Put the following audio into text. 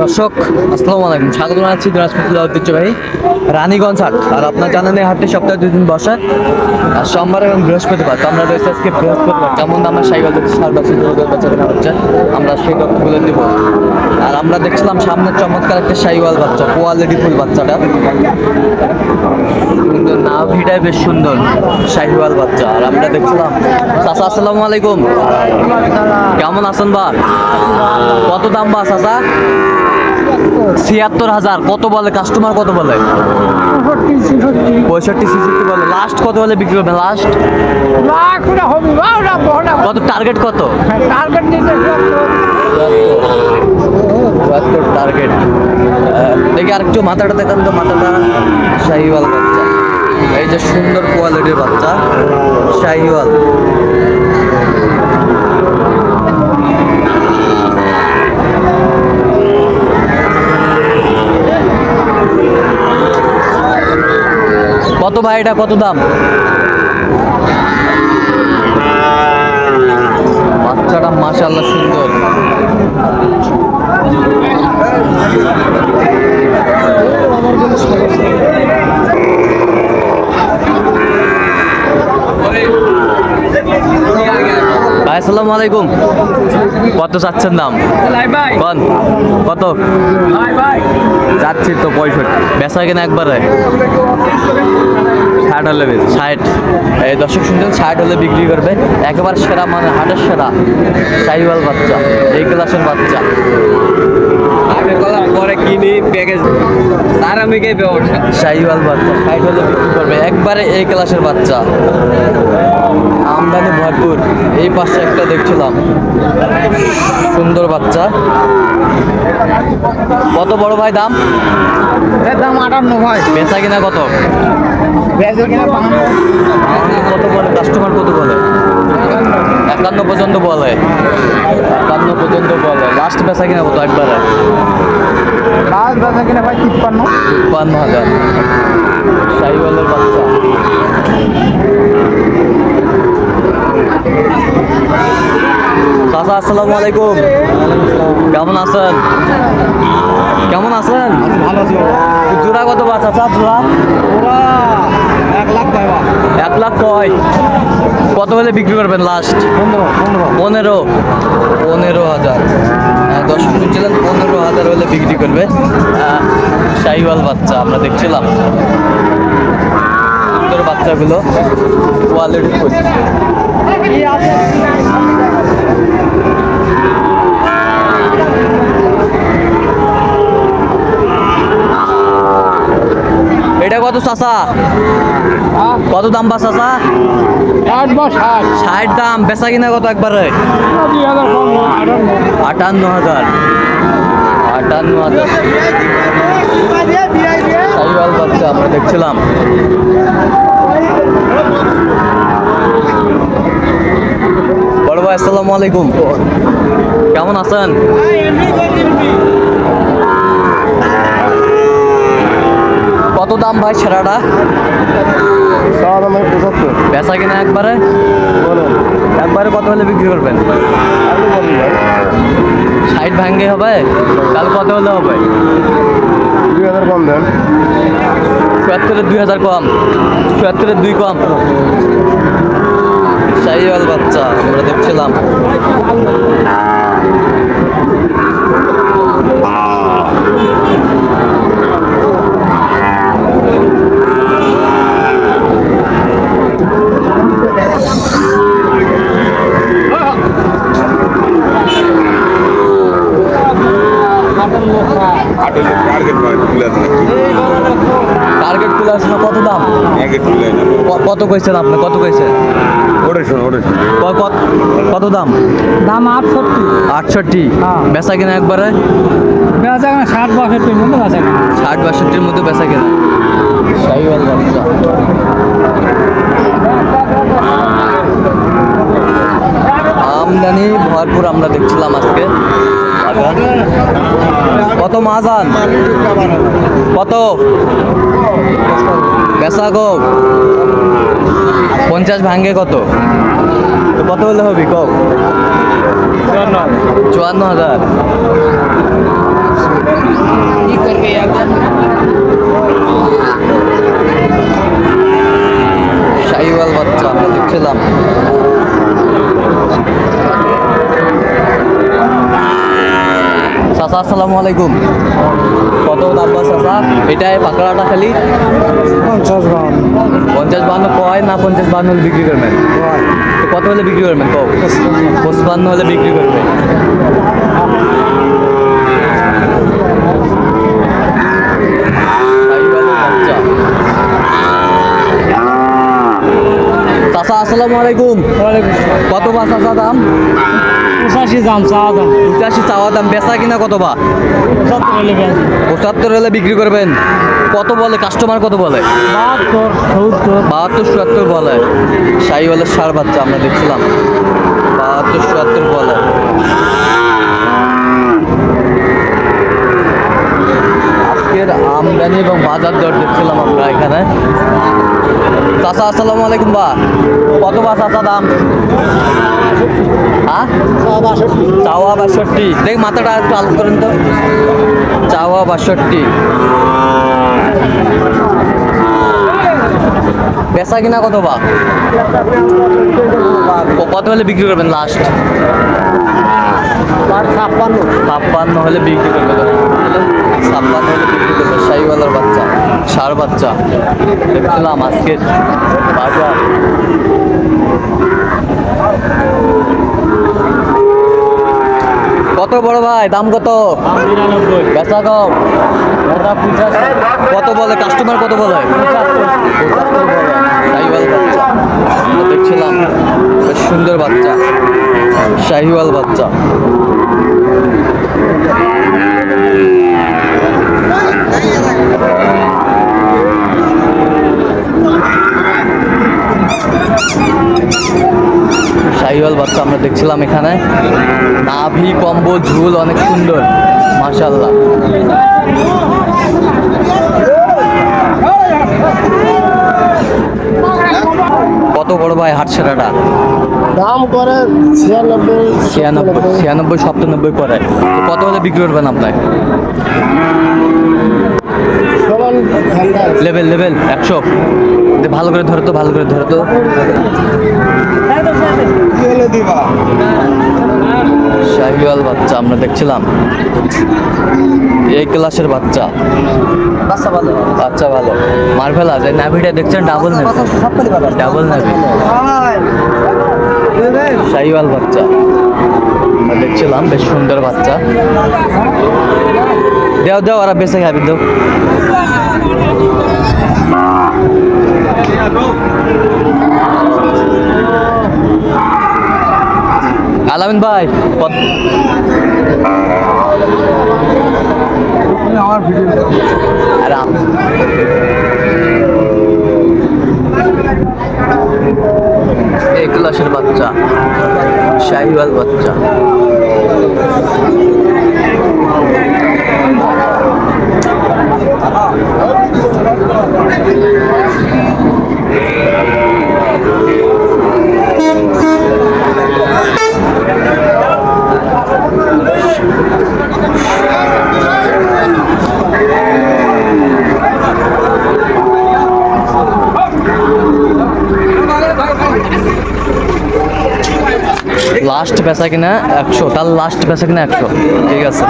দর্শক, আসসালামু আলাইকুম। স্বাগত জানাচ্ছি দিনাজপুর ঐতিহ্যবাহী রানীগঞ্জ হাট। আর আপনার জানেন এই হাটটি সপ্তাহে দুই দিন বসে। আর সোমবার এবং বৃহস্পতিবার, তো আমরা রয়েছে আজকে বৃহস্পতিবার। কেমন দামের সাইকেল যদি সার দুধের বাচ্চা কেনা হচ্ছে, আমরা সেই তথ্যগুলো দিব আর আমরা দেখছিলাম সামনে চমৎকার একটা সাইওয়াল বাচ্চা, কোয়ালিটি ফুল বাচ্চাটা। কিন্তু নাভিটাই বেশ সুন্দর। শাহিওয়াল বাচ্চা, আর আমরা দেখছিলাম, চাচা, আসসালামু আলাইকুম। কেমন আছেন বা? কত দাম বা, চাচা? ছিয়াত্তর হাজার, কত বলে? কাস্টমার কত বলে? পঁয়ষট্টি, ছিষট্টি বলে। লাস্ট কত বলে বিক্রি করবেন? লাস্ট কত টার্গেট কত? টার্গেট দেখি আরেকটু মাথাটা দেখান তো, মাথাটা। শাহিওয়াল বাচ্চা। যে সুন্দর কোয়ালিটির বাচ্চা শাহিওয়াল। কত ভাই এটা কত দাম? বাচ্চাটা মাশাল্লাহ সুন্দর। ভাই আসসালামু আলাইকুম। কত চাচ্ছেন দাম? কন কত? যাচ্ছি তো পঁয়ষট্টি। বেচা কিনা একবারে? ষাট হলে ষাট। এই দর্শক শুনছেন ষাট হলে বিক্রি করবে। একেবারে সেরা মানে হাটের সেরা। সাইওয়াল বাচ্চা এই ক্লাসের বাচ্চা। পরে কিনি প্যাকেজ। তার আমি কে ব্যবসা? শাহিওয়াল বাচ্চা ষাট হলে বিক্রি করবে। একবারে এই ক্লাসের বাচ্চা। আমদানি ভরপুর। এই পাশে একটা দেখছিলাম। সুন্দর বাচ্চা। কত বড় ভাই দাম? দাম আটান্ন ভাই। বেচা কিনা কত? কত বলে? কাস্টমার কত বলে? একান্ন পর্যন্ত বলে। একান্ন পর্যন্ত বলে। লাস্ট বেচা কিনা কত একবারে? লাল ব্যাজের কিনা ভাই তিপ্পান্ন। বান্ন হাজার। সাইওয়ালের বাচ্চা। চাচা আসসালামু আলাইকুম। কেমন আছেন? কেমন আছেন? ভালো আছি জোড়া কত বা চাচা জোড়া? এক লাখ বা এক লাখ কয় কত হলে বিক্রি করবেন লাস্ট পনেরো। পনেরো হাজার। হ্যাঁ, দর্শক শুনছিলেন পনেরো হাজার হলে বিক্রি করবে শাহিওয়াল বাচ্চা আমরা দেখছিলাম। সুন্দর বাচ্চাগুলো কোয়ালিটি এটা কত চাচা? কত দাম বা চাচা? ষাট বা ষাট। ষাট দাম বেচা কিনা কত একবারে? আটান্ন হাজার। আটান্ন হাজার। সাইওয়াল বাচ্চা আমরা দেখছিলাম। আলাইকুম। কেমন আছেন? কত দাম ভাই ছেড়াটা? বেচা কিনা একবারে? একবারে কত হলে বিক্রি করবেন? ষাট ভাঙ্গে হবে? কাল কত হলে হবে? দুই হাজার কম দেন। চুয়াত্তরের দুই হাজার কম। চুয়াত্তরের দুই কম। শাহিওয়াল বাচ্চা আমরা দেখছিলাম। না কত দাম? কত কইছেন আপনি? কত কইছেন ওটা শোনো ওটা কত কত দাম? দাম আটষট্টি। আটষট্টি? হ্যাঁ। বেচা কিনা একবারে? বেচা কেনা ষাট বাষট্টির মধ্যে বেচা কেনা। ষাট বাষট্টির মধ্যে বেচা কিনা? শাহিওয়াল বাচ্চা। আমদানি ভরপুর আমরা দেখছিলাম আজকে। কত মাজান কও পঞ্চাশ ভাঙ্গে কত? কত হলে হবে কও? চুয়ান্ন। হাজার। শাহিওয়াল বাচ্চা আমরা দেখছিলাম। চাচা আসসালামু আলাইকুম। কত এটাই পাকড়াটা খালি। পঞ্চাশ বান্ন কয় না পঞ্চাশ হলে বিক্রি করবেন? কত হলে বিক্রি করবেন? কও। পঁচপান্ন হলে বিক্রি করবেন। চাচা আসসালামু আলাইকুম। কত বা দাম? পঁচাশি দাম চা দাম। পঁচাশি চাওয়া দাম বেচা কিনা কত বা? পঁচাত্তর হলে পঁচাত্তর হলে বিক্রি করবেন। কত বলে? কাস্টমার কত বলে? বাহাত্তর সত্তর। বাহাত্তর চুয়াত্তর বলে। শাহিওয়ালের সার বাচ্চা আমরা দেখছিলাম। বাহাত্তর চুয়াত্তর বলে। আজকের আমদানি এবং বাজার দর দেখছিলাম আমরা এখানে। চাচা, আসসালামু আলাইকুম বা। কত বা চাচা দাম? চাওয়া বাষট্টি। দেখ, মাথাটা একটু আলাদা করেন তো। চাওয়া বাষট্টি। বেচা কিনা কত বা? কত হলে বিক্রি করবেন লাস্ট ছাপ্পান্ন। ছাপ্পান্ন হলে বিক্রি করবে ছাপ্পান্ন হলে বিক্রি করবে শাহিওয়ালার বাচ্চা, সার বাচ্চা। দেখছিলাম আজকের বাজার। কত বড় ভাই? দাম কত? বেচা কম? কত বলে? কাস্টমার কত বলে? শাহিওয়াল বাচ্চা। দেখছিলাম বেশ সুন্দর বাচ্চা। শাহিওয়াল বাচ্চা। শাহিওয়াল বাচ্চা আমরা দেখছিলাম এখানে। নাভি কম্বো ঝুল অনেক সুন্দর মাশাল্লাহ কত বড় ভাই হাট সেরাটা? দাম করে ছিয়ানব্বই ছিয়ানব্বই ছিয়ানব্বই সপ্তানব্বই করে। কত হলে বিক্রি করবেন আপনার লেভেল লেভেল একশো। ভালো করে ধরো তো ভালো করে ধরো তো। দিবা। শাহিওয়াল বাচ্চা আমরা দেখছিলাম। এই ক্লাসের বাচ্চা। বাচ্চা ভালো। বাচ্চা ভালো। মার্ভেলা যে নাভিটা দেখছেন ডাবল নাভি। ডাবল নাভি। শাহিওয়াল বাচ্চা। আমরা দেখছিলাম বেশ সুন্দর বাচ্চা। দেও দেও ওরা বেঁচে খাবি দেও। আলামিন ভাই ক্লাসের বাচ্চা শাহিওয়াল বাচ্চা। লাস্ট বেচা কিনা একশো তার লাস্ট বেচা কিনা একশো। ঠিক আছে।